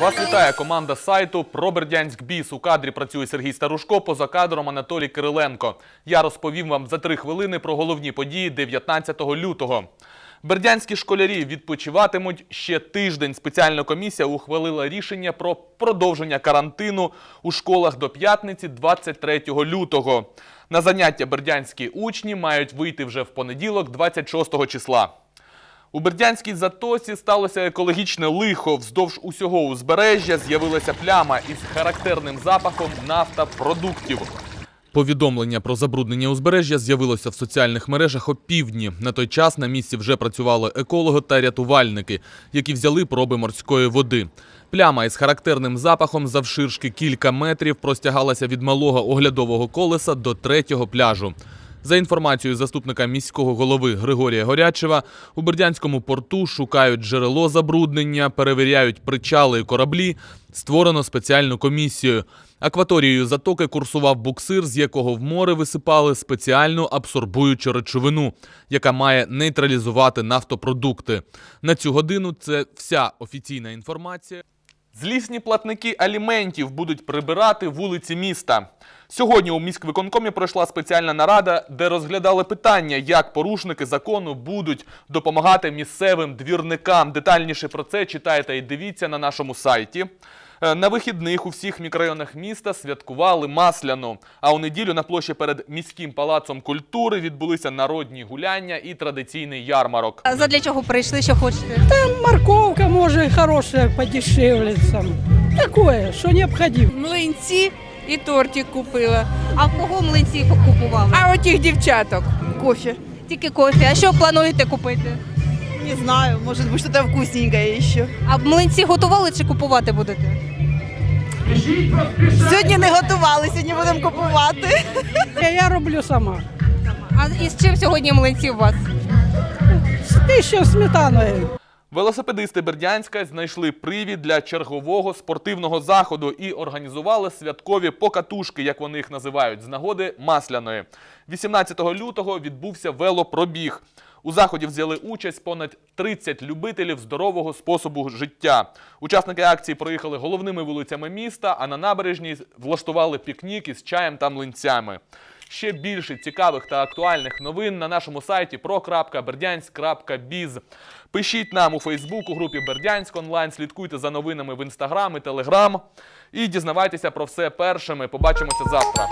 Вас вітає команда сайту про Бердянськ Біс. У кадрі працює Сергій Старушко, поза кадром Анатолій Кириленко. Я розповім вам за три хвилини про головні події 19 лютого. Бердянські школярі відпочиватимуть ще тиждень. Спеціальна комісія ухвалила рішення про продовження карантину у школах до п'ятниці 23 лютого. На заняття бердянські учні мають вийти вже в понеділок, 26 числа. У Бердянській затоці сталося екологічне лихо. Вздовж усього узбережжя з'явилася пляма із характерним запахом нафтопродуктів. Повідомлення про забруднення узбережжя з'явилося в соціальних мережах опівдні. На той час на місці вже працювали екологи та рятувальники, які взяли проби морської води. Пляма із характерним запахом завширшки кілька метрів простягалася від малого оглядового колеса до третього пляжу. За інформацією заступника міського голови Григорія Горячева, у Бердянському порту шукають джерело забруднення, перевіряють причали і кораблі. Створено спеціальну комісію. Акваторією затоки курсував буксир, з якого в море висипали спеціальну абсорбуючу речовину, яка має нейтралізувати нафтопродукти. На цю годину це вся офіційна інформація. Злісні платники аліментів будуть прибирати вулиці міста. Сьогодні у міськвиконкомі пройшла спеціальна нарада, де розглядали питання, як порушники закону будуть допомагати місцевим двірникам. Детальніше про це читайте і дивіться на нашому сайті. Е, На вихідних у всіх мікрорайонах міста святкували масляну. А у неділю на площі перед міським палацом культури відбулися народні гуляння і традиційний ярмарок. Задля чого прийшли, що хочете? Морковка может хорошая подешевлется. Такое, что необходимо. Млинці і тортик купила. А в кого млинці купували? А отих дівчаток. Кофе. Тільки кофе. А що плануєте купити? Не знаю, может быть что-то вкусненькое еще. А млинці готували чи купувати будете? Сьогодні не готували, сьогодні будемо купувати. Я, я роблю сама. А із чим сьогодні млинці у вас? З ще сметаною. Велосипедисти Бердянська знайшли привід для чергового спортивного заходу і організували святкові покатушки, як вони їх називають, з нагоди масляної. 18 лютого відбувся велопробіг. У заході взяли участь понад 30 любителів здорового способу життя. Учасники акції проїхали головними вулицями міста, а на набережній влаштували пікнік із чаєм та млинцями. Ще більше цікавих та актуальних новин на нашому сайті pro.berdyansk.biz. Пишіть нам у Фейсбук у групі Бердянськ онлайн, слідкуйте за новинами в інстаграм і телеграм. І дізнавайтеся про все першими. Побачимося завтра.